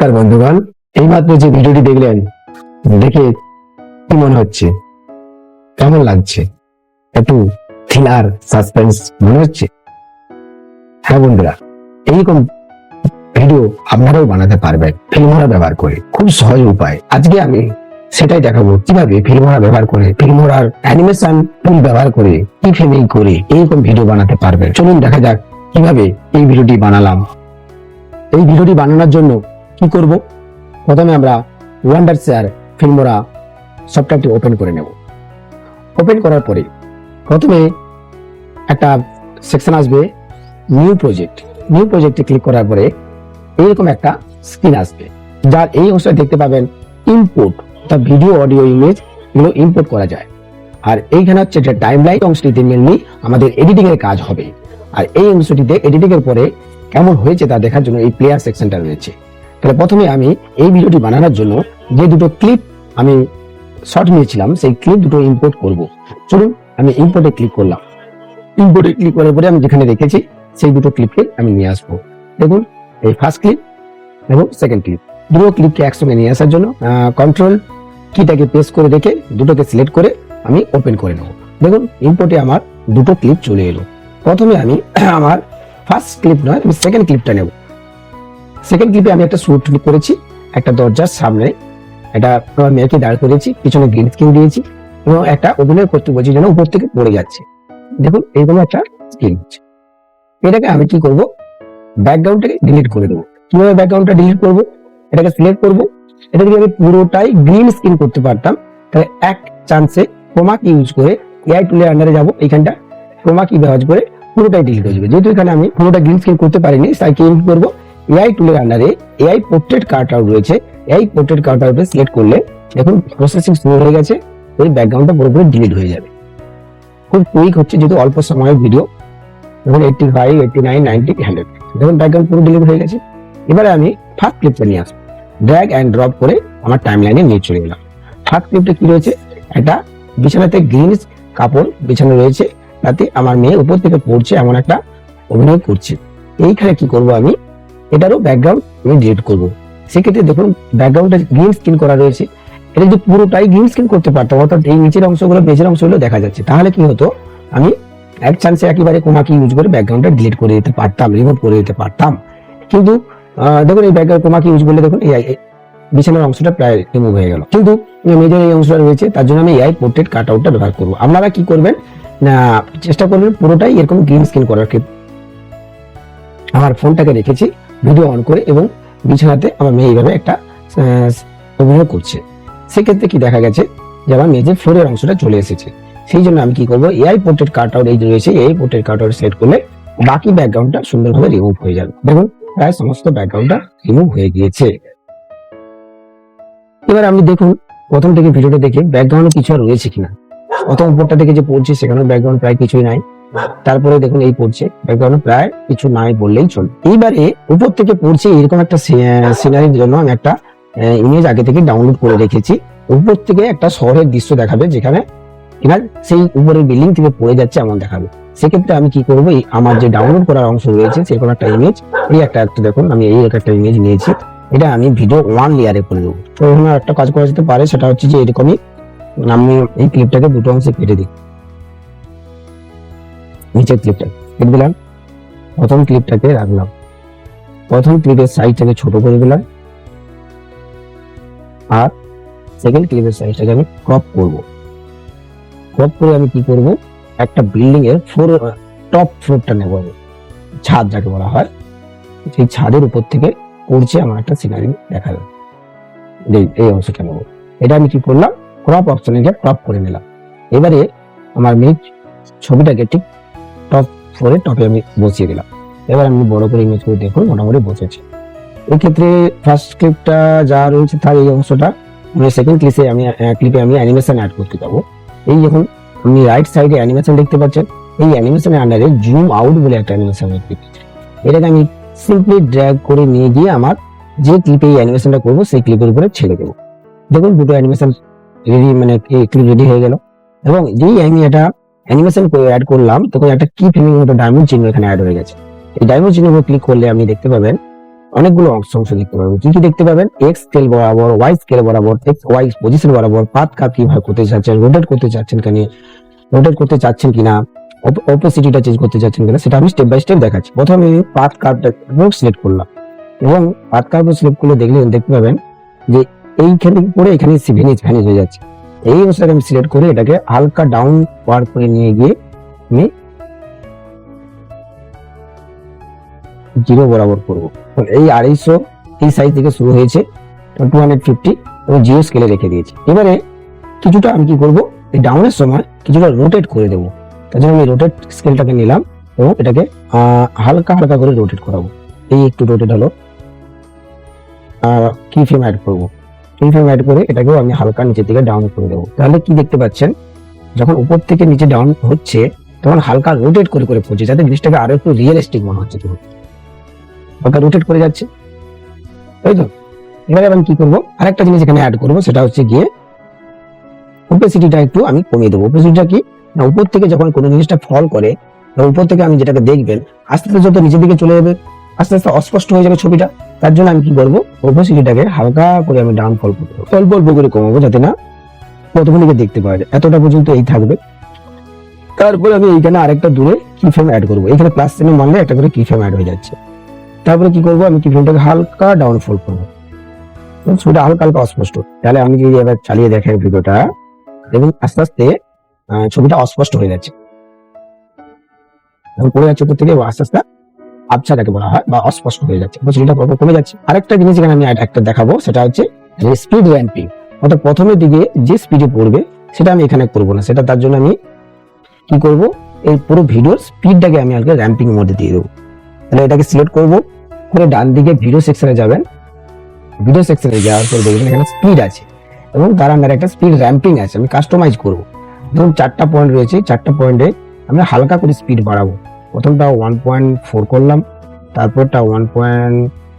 নমস্কার বন্ধুগণ, এইমাত্র যে ভিডিওটি দেখলেন, দেখে কি মনে হচ্ছে? কেমন লাগছে? একটু থ্রিলার সাসপেন্স মনে হচ্ছে? হ্যাঁ বন্ধুরা, এইরকম ভিডিও আপনারাও বানাতে পারবেন ফিল্মরা ব্যবহার করে। খুব সহজ উপায়। আজকে আমি সেটাই দেখাবো, কীভাবে ফিল্মরা ব্যবহার করে ফিল্মরার অ্যানিমেশন টুল ব্যবহার করে, কি ফ্রেমিং করে, এইরকম ভিডিও বানাতে পারবেন। চলুন দেখা যাক কীভাবে এই ভিডিওটি বানালাম। এই ভিডিওটি বানানোর জন্য কি করব? প্রথমে আমরা ওয়ান্ডার শেয়ার ফিল্মোরা সফটওয়্যারটি ওপেন করে নেব। ওপেন করার পরে প্রথমে একটা সেকশন আসবে নিউ প্রজেক্ট নিউ প্রজেক্টে ক্লিক করার পরে এইরকম একটা স্ক্রিন আসবে, যার এই অংশটা দেখতে পাবেন ইনপুট তা ভিডিও অডিও ইমেজ এগুলো ইম্পোর্ট করা যায়। আর এইখানে হচ্ছে যে টাইম লাইন অংশটিতে মেনলি আমাদের এডিটিং এর কাজ হবে। আর এই অংশটিতে এডিটিং এর পরে কেমন হয়েছে তা দেখার জন্য এই প্লেয়ার সেকশনটা রয়েছে। তাহলে প্রথমে আমি এই ভিডিওটি বানানোর জন্য যে দুটো ক্লিপ আমি শর্ট নিয়েছিলাম, সেই ক্লিপ দুটো ইম্পোর্ট করব। চলুন, আমি ইম্পোর্টে ক্লিক করলাম। ইম্পোর্টে ক্লিক করার পরে আমি যেখানে রেখেছি, সেই দুটো ক্লিপকে আমি নিয়ে আসব। দেখুন, এই ফার্স্ট ক্লিপ এবং সেকেন্ড ক্লিপ দুটো ক্লিপকে একসঙ্গে নিয়ে আসার জন্য কন্ট্রোল কিটাকে প্রেস করে রেখে দুটোকে সিলেক্ট করে আমি ওপেন করে নেব। দেখুন ইম্পোর্টে আমার দুটো ক্লিপ চলে এলো। প্রথমে আমি, আমার ফার্স্ট ক্লিপ নয়, আমি সেকেন্ড ক্লিপটা নেব। সেকেন্ড ক্লিপে আমি একটা শুট করেছি, একটা দরজার সামনে। একটা আমার মেয়েকে দাঁড় করেছি পিছনে গ্রিন স্ক্রিন দিয়েছি এবং একটা অভিনয় করতে বলছি যেন উপর থেকে পড়ে যাচ্ছে। দেখুন, এইরকম একটা স্ক্রিন হচ্ছে। এটাকে আমি কি করব? ব্যাকগ্রাউন্ডটাকে ডিলিট করে দেবো। কীভাবে ব্যাকগ্রাউন্ডটা ডিলিট করব? এটাকে সিলেক্ট করব। এটা যদি আমি পুরোটাই গ্রিন স্ক্রিন করতে পারতাম, তাহলে এক চান্সে ক্রোমাক ইউজ করে এআই টুলের আন্ডারে যাব, এইখানটা ক্রোমাক ইউজ করে পুরোটাই ডিলিট হয়ে যাবে। যেহেতু এখানে আমি পুরোটা গ্রিন স্ক্রিন করতে পারিনি, তাই কি করব? এআই টুলের আন্ডারে এআই পোর্ট্রেট কার্ট আউট রয়েছে। এই পোর্ট্রেট কার্ট আউটে সিলেক্ট করলে দেখুন প্রসেসিং শুরু হয়ে গেছে ওই ব্যাকগ্রাউন্ডটা পুরোপুরি ডিলিট হয়ে যাবে। খুব কুইক হচ্ছে যেহেতু অল্প সময়ের ভিডিও দেখুন eighty five eighty nine ninety hundred দেখুন ব্যাকগ্রাউন্ড পুরো ডিলিট হয়ে গেছে। এবারে আমি ফার্স্ট ক্লিপটা নিয়ে আসব। ড্র্যাগ অ্যান্ড ড্রপ করে আমার টাইম লাইনে নিয়ে চলে গেলাম ফার্স্ট ক্লিপটা কি রয়েছে? একটা বিছানাতে গ্রিন কাপড় বিছানো রয়েছে। তাতে আমার মেয়ে উপর থেকে পড়ছে, এমন একটা অভিনয় করছে। এইখানে কি করব আমি? এটারও ব্যাকগ্রাউন্ড আমি ডিলিট করব। সেক্ষেত্রে দেখুন ব্যাকগ্রাউন্ডটা গ্রিন স্ক্রিন করা রয়েছে। এটা যদি পুরোটাই গ্রিন স্ক্রিন করতে পারতাম, অর্থাৎ এই নিচের অংশগুলো মেঝের অংশগুলো দেখা যাচ্ছে। তাহলে কি হতো? আমি এক চান্সে একেবারে কোমাকি ইউজ করে ব্যাকগ্রাউন্ডটা ডিলিট করে দিতে পারতাম রিমুভ করে দিতে পারতাম। কিন্তু দেখুন, এই ব্যাকগ্রাউন্ড কোমাকি ইউজ করলে দেখুন, এই বিছানার অংশটা প্রায় রিমুভ হয়ে গেল। কিন্তু মেজর এই অংশটা রয়েছে, তার জন্য আমি এই পোর্ট্রেট কাট আউটটা ব্যবহার করব। আপনারা কি করবেন? না, চেষ্টা করবেন পুরোটাই এরকম গ্রিন স্ক্রিন করার ক্ষেত্রে। আমার ফোনটাকে রেখেছি। ভিডিও অন করে এবং বিছানাতে আমার মেয়ে এইভাবে একটা অভিনয় করছে। সেক্ষেত্রে কি দেখা গেছে যে আমার মেয়ে যে ফ্লোরের অংশটা চলে এসেছে, সেই জন্য আমি কি করব এআই পোর্ট্রেট কাট আউট এই যে রয়েছে এই পোর্ট্রেট কাট আউট সেট করলে বাকি ব্যাকগ্রাউন্ডটা সুন্দরভাবে রিমুভ হয়ে যাবে। দেখুন, প্রায় সমস্ত ব্যাকগ্রাউন্ডটা রিমুভ হয়ে গিয়েছে। এবার আপনি দেখুন, প্রথম থেকে ভিডিওটা দেখে ব্যাকগ্রাউন্ডে কিছু আর রয়েছে কিনা। প্রথম উপরটা থেকে যে পড়ছে সেখানে ব্যাকগ্রাউন্ড প্রায় কিছুই নাই। তারপরে দেখুন এই পড়ছে। প্রায় কিছু নাই বললেই চলে। এইবারে উপর থেকে পড়ছে এরকম একটা সিনারির জন্য আমি একটা ইমেজ আগে থেকে ডাউনলোড করে রেখেছি। উপর থেকে একটা শহরের দৃশ্য দেখাবে যেখানে কিনা সেই উপরের বিল্ডিং থেকে পড়ে যাচ্ছে এমন দেখাবে। সেক্ষেত্রে আমি কি করব? আমার যে ডাউনলোড করার অংশ রয়েছে সেরকম একটা ইমেজ এই একটা একটা দেখুন, আমি এই একটা ইমেজ নিয়েছি। এটা আমি ভিডিও ওয়ান লেয়ারে করে দেবো। তো একটা কাজ করা যেতে পারে, সেটা হচ্ছে যে এরকমই আমি এই ক্লিপটাকে দুটো অংশে কেটে দিই। নিচের ক্লিপটা কেটে দিলাম। প্রথম ক্লিপটাকে রাখলাম। প্রথম ক্লিপের সাইজটাকে ছোট করে দিলাম। আর সেকেন্ড ক্লিপের সাইজটাকে আমি ক্রপ করব। ক্রপ করে আমি কি করব? একটা বিল্ডিং এর ফ্লোর টপ ফ্লোরটা নেব আমি। ছাদ যাকে বলা হয়। সেই ছাদের উপর থেকে পড়ছে আমার একটা সিনারি দেখা যাবে এই অংশটা নেব। এটা আমি কি করলাম? ক্রপ অপশনে গিয়ে ক্রপ করে নিলাম। এবারে আমার মেয়ে ছবিটাকে ঠিক ফ্লোরে টপে আমি বসিয়ে দিলাম। এবার আমি বড় করে ইমেজ করে দেখুন, মোটামুটি বসেছে। এই ক্ষেত্রে ফার্স্ট ক্লিপটা যা রয়েছে তার এই অংশটা মানে সেকেন্ড ক্লিপে আমি ক্লিপে আমি অ্যানিমেশন অ্যাড করতে যাব। এই যখন আপনি রাইট সাইডে অ্যানিমেশন দেখতে পাচ্ছেন। এই অ্যানিমেশনের আন্ডারে জুম আউট বলে একটা অ্যানিমেশন এটাকে আমি সিম্পলি ড্র্যাগ করে নিয়ে গিয়ে আমার যে ক্লিপে এই অ্যানিমেশনটা করব, সেই ক্লিপের উপরে ছেড়ে দেবো। দেখুন, দুটো অ্যানিমেশন রেডি মানে ক্লিপ রেডি হয়ে গেল। এবং যেই আমি এটা অ্যানিমেশন অ্যাড করলাম, তখন একটা কি ফ্রেমিং মতো ডায়মন্ড চিহ্ন এখানে অ্যাড হয়ে গেছে। এই ডায়মন্ড চিহ্নের উপর ক্লিক করলে আপনি দেখতে পাবেন অনেকগুলো অংশ অংশ দেখতে পাবেন। কি কি দেখতে পাবেন? এক্স স্কেল বরাবর ওয়াই স্কেল বরাবর এক্স ওয়াই পজিশন বরাবর পাথ কাপ কীভাবে করতে চাচ্ছেন রোটেট করতে চাচ্ছেন কেন রোটেট করতে চাচ্ছেন কিনা অপোসিটিটা চেঞ্জ করতে চাচ্ছেন কিনা, সেটা আমি স্টেপ বাই স্টেপ দেখাচ্ছি। প্রথমে আমি পাথ কার্ভটা সিলেক্ট করলাম এবং পাথ কার্ভ সিলেক্ট করলে দেখলে দেখতে পাবেন যে এইখানে পরে এখানে ভ্যানিজ ভ্যানিজ হয়ে যাচ্ছে। এই অবস্থায় আমি সিলেক্ট করে এটাকে হালকা ডাউন পার করে নিয়ে গিয়ে আমি জিরো বরাবর করব। এই আড়াইশো এই সাইজ থেকে শুরু হয়েছে টু হান্ড্রেড ফিফটি এবং জিরো স্কেলে রেখে দিয়েছি। এবারে কিছুটা আমি কি করব, এই ডাউনের সময় কিছুটা রোটেট করে দেবো। তার জন্য আমি রোটেট স্কেলটাকে নিলাম এবং এটাকে হালকা হালকা করে রোটেট করাবো। এই একটু রোটেট হলো। কি ফ্রেম অ্যাড করব। ফ্রেম অ্যাড করে এটাকেও আমি হালকা নিচের দিকে ডাউন করে দেবো। তাহলে কি দেখতে পাচ্ছেন? যখন উপর থেকে নিচে ডাউন হচ্ছে, তখন হালকা রোটেট করে করে পড়ছে, যাতে জিনিসটাকে আরও একটু রিয়েলিস্টিক মনে হচ্ছে। হালকা রোটেট করে যাচ্ছে। তাই তো। এবারে আমি কি করব? আরেকটা জিনিস এখানে অ্যাড করব, সেটা হচ্ছে গিয়ে ওপেসিটিটা একটু আমি কমিয়ে দেবো। ওপেসিটিটা কি? না, উপর থেকে যখন কোনো জিনিসটা ফল করে উপর থেকে আমি যেটাকে দেখবেন, আস্তে আস্তে যত নিচের দিকে চলে যাবে, আস্তে আস্তে অস্পষ্ট হয়ে যাবে ছবিটা। তার জন্য আমি কি করব? ওপেসিটিটাকে হালকা করে আমি ডাউন ফল করব। অল্প অল্প করে কমাবো যাতে না প্রথম দিকে দেখতে পাওয়া যায়। এতটা পর্যন্ত এই থাকবে। তারপরে আমি এইখানে আরেকটা দূরে কি ফ্রেম অ্যাড করব। এখানে প্লাস চিহ্ন মানলে একটা করে কি ফ্রেম অ্যাড হয়ে যাচ্ছে। তারপরে কি করব? আমি কি ফ্রেমটাকে হালকা ডাউন ফল করব ছবিটা হালকা হালকা অস্পষ্ট। তাহলে আমি যদি এবার চালিয়ে দেখাই ভিডিওটা এবং আস্তে আস্তে ছবিটা অস্পষ্ট হয়ে যাচ্ছে। পড়ে যাচ্ছে থেকে? আস্তে আস্তে আবছা যাকে বলা হয় বা অস্পষ্ট হয়ে যাচ্ছে। ছবিটা কমে যাচ্ছে। আরেকটা জিনিস এখানে আমি একটা দেখাবো, সেটা হচ্ছে স্পিড র্যাম্পিং অর্থাৎ প্রথমের দিকে যে স্পিডে পড়বে, সেটা আমি এখানে করব না। সেটা তার জন্য আমি কি করব? এই পুরো ভিডিওর স্পিডটাকে আমি আজকে র্যাম্পিং মধ্যে দিয়ে দেবো। তাহলে এটাকে সিলেক্ট করব। করে ডান দিকে ভিডিও সেকশনে যাবেন। ভিডিও সেকশনে যাওয়ার পর দেখবেন এখানে স্পিড আছে। এবং তার আন্ডারে একটা স্পিড র্যাম্পিং আছে। আমি কাস্টমাইজ করব। ধরুন চারটা পয়েন্ট রয়েছে, চারটা পয়েন্টে আমি হালকা করে স্পিড বাড়াবো। প্রথমটা ওয়ান পয়েন্ট ফোর করলাম, তারপরটা ওয়ান পয়েন্ট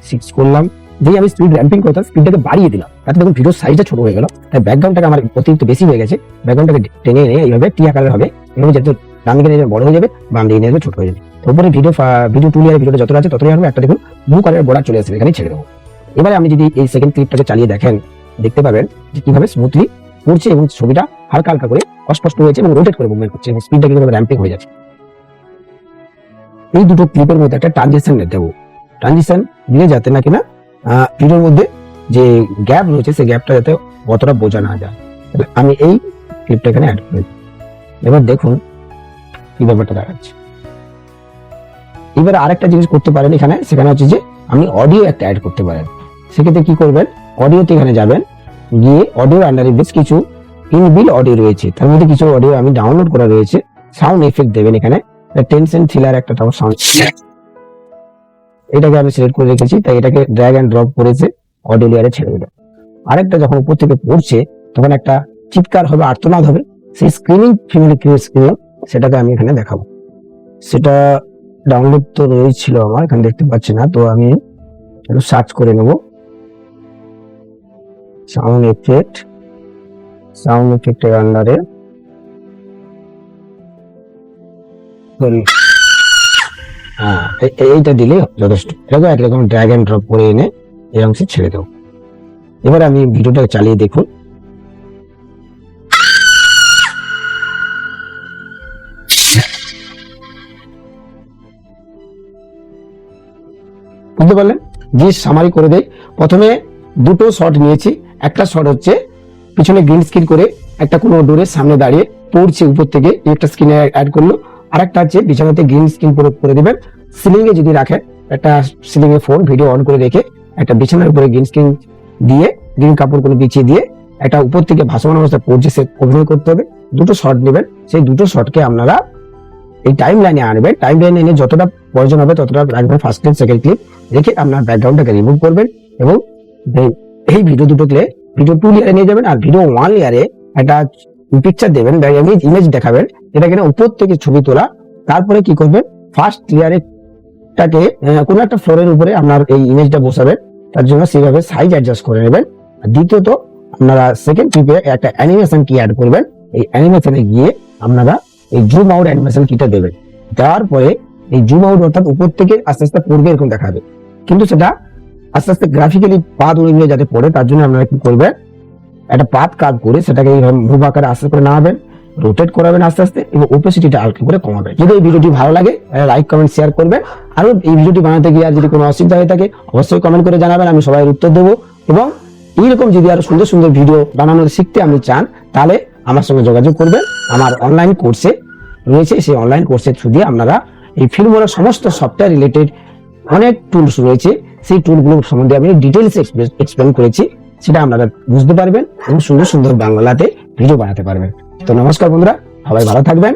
সিক্স করলাম। যেই আমি স্পিড র্যাম্পিং করতাম স্পিডটাকে বাড়িয়ে দিলাম। তাতে দেখুন ভিডিওর সাইজটা ছোট হয়ে গেল। তাই ব্যাকগ্রাউন্ডটাকে আমার অতিরিক্ত বেশি হয়ে গেছে। ব্যাকগ্রাউন্ডটাকে টেনে এনে এইভাবে টি আকারের হবে। এবং যাতে ডান দিকে নিয়ে বড় হয়ে যাবে, বাম দিকে নিয়ে ছোট হয়ে যাবে। তো উপরে ভিডিও ভিডিও টুলিয়ার ভিডিওটা যতটা আছে, ততটাই হবে। একটা দেখুন ব্লু কালারের বর্ডার চলে আসবে এখানে ছেড়ে দেবো। এবারে আমি যদি এই সেকেন্ড ক্লিপটাকে চালিয়ে দেখেন, দেখতে পাবেন যে কীভাবে স্মুথলি পড়ছে এবং ছবিটা হালকা হালকা করে অস্পষ্ট হয়েছে এবং রোটেট করে মুভমেন্ট করছে এবং স্পিডটা কীভাবে র্যাম্পিং হয়ে যাচ্ছে। এই দুটো ক্লিপের মধ্যে একটা ট্রানজিশন দেবো ট্রানজিশন দিয়ে যাতে না কিনা ভিডিওর মধ্যে যে গ্যাপ রয়েছে, সেই গ্যাপটা যাতে অতটা বোঝা না যায়। আমি এই ক্লিপটা এখানে অ্যাড করে। এবার দেখুন কি ব্যাপারটা দেখাচ্ছে। এবার আরেকটা জিনিস করতে পারেন এখানে, সেখানে হচ্ছে যে আপনি অডিও একটা অ্যাড করতে পারেন। সেক্ষেত্রে কি করবেন? অডিওতে এখানে যাবেন, গিয়ে অডিও আন্ডারে বেশ কিছু ইনবিল অডিও রয়েছে। তার মধ্যে কিছু অডিও আমি ডাউনলোড করা রয়েছে। সাউন্ড এফেক্ট দেবেন এখানে। টেনশন থ্রিলার একটা সাউন্ড এটাকে আমি সিলেক্ট করে রেখেছি, তাই এটাকে ড্র্যাগ অ্যান্ড ড্রপ করেছে অডিও লেয়ারে ছেড়ে দিলাম। আরেকটা যখন উপর থেকে পড়ছে, তখন একটা চিৎকার হবে, আর্তনাদ হবে, সেই স্ক্রিনিং ফিমেল স্ক্রিনিং সেটাকে আমি এখানে দেখাবো। সেটা ডাউনলোড তো রয়েছিল আমার, এখানে দেখতে পাচ্ছি না, তো আমি একটু সার্চ করে নেব। সাউন্ড এফেক্ট সাউন্ড এফেক্টের আন্ডারে হ্যাঁ এ- এইটা দিলে যথেষ্ট। এটাকে একরকম ড্র্যাগ অ্যান্ড ড্রপ করে এনে এই অংশে ছেড়ে দেবো। এবার আমি ভিডিওটা চালিয়ে দেখুন। বুঝতে পারলেন? যে সামারি করে দেয় প্রথমে দুটো শট নিয়েছি। একটা শট হচ্ছে পিছনে গ্রিন স্ক্রিন করে একটা কোনো ডোরের সামনে দাঁড়িয়ে পড়ছে উপর থেকে। একটা স্ক্রিনে অ্যাড করল। আর একটা হচ্ছে বিছানাতে গ্রিন স্ক্রিন করে করে দিবেন। সিলিং এ যদি রাখেন, একটা সিলিং এ ফোন ভিডিও অন করে রেখে একটা বিছানার উপরে গ্রিন স্ক্রিন দিয়ে গ্রিন কাপড় কোনো বিছিয়ে দিয়ে, একটা উপর থেকে ভাসমান অবস্থায় পড়ছে সে অভিনয় করতে হবে। দুটো শট নেবেন। সেই দুটো শটকে আপনারা এই টাইম লাইনে আনবেন। টাইম লাইনে এনে যতটা প্রয়োজন হবে, ততটা রাখবেন ফার্স্ট ক্লিপ সেকেন্ড ক্লিপ রেখে আপনার ব্যাকগ্রাউন্ডটাকে রিমুভ করবেন এবং এই- ভিডিও দুটোকে ভিডিও টু লেয়ারে নিয়ে যাবেন আর ভিডিও ওয়ান লেয়ারে একটা পিকচার দেবেন ইমেজ দেখাবেন। এটা কিনা উপর থেকে ছবি তোলা। তারপরে কি করবেন ফার্স্ট লেয়ারে টাকে আহ, কোনো একটা ফ্লোরের উপরে আপনার এই ইমেজটা বসাবেন তার জন্য সেইভাবে সাইজ অ্যাডজাস্ট করে নেবেন। দ্বিতীয়ত আপনারা সেকেন্ড ক্লিপে একটা অ্যানিমেশন কি অ্যাড করবেন। এই অ্যানিমেশনে গিয়ে আপনারা এই জুম আউট অ্যানিমেশন কিটা দেবেন। দেওয়ার পরে এই জুম আউট অর্থাৎ উপর থেকে আস্তে আস্তে পড়বে এরকম দেখাবে। কিন্তু সেটা আস্তে আস্তে গ্রাফিক্যালি পাত অনুযায়ী যাতে পড়ে তার জন্য আপনারা কি করবেন? একটা পাত কাজ করে সেটাকে এইভাবে মুভ আকারে আস্তে করে নামাবেন। রোটেট করাবেন আস্তে আস্তে এবং ওপেসিটিটা হালকা করে কমাবেন। যদি এই ভিডিওটি ভালো লাগে লাইক কমেন্ট শেয়ার করবেন। আর এই ভিডিওটি বানাতে গিয়ে আর যদি কোনো অসুবিধা হয়ে থাকে, অবশ্যই কমেন্ট করে জানাবেন, আমি সবাই উত্তর দেবো এবং এইরকম যদি আরও সুন্দর সুন্দর ভিডিও বানানোর শিখতে আপনি চান, তাহলে আমার সঙ্গে যোগাযোগ করবেন। আমার অনলাইন কোর্সে রয়েছে, সেই অনলাইন কোর্সের থ্রু দিয়ে আপনারা এই ফিল্মোরের সমস্ত সফটওয়্যার রিলেটেড অনেক টুলস রয়েছে। সেই টুলগুলো সম্বন্ধে আমি ডিটেলস এক্সপ্লেন করেছি, সেটা আপনারা বুঝতে পারবেন এবং সুন্দর সুন্দর বাংলাতে ভিডিও বানাতে পারবেন। তো নমস্কার বন্ধুরা সবাই ভালো থাকবেন।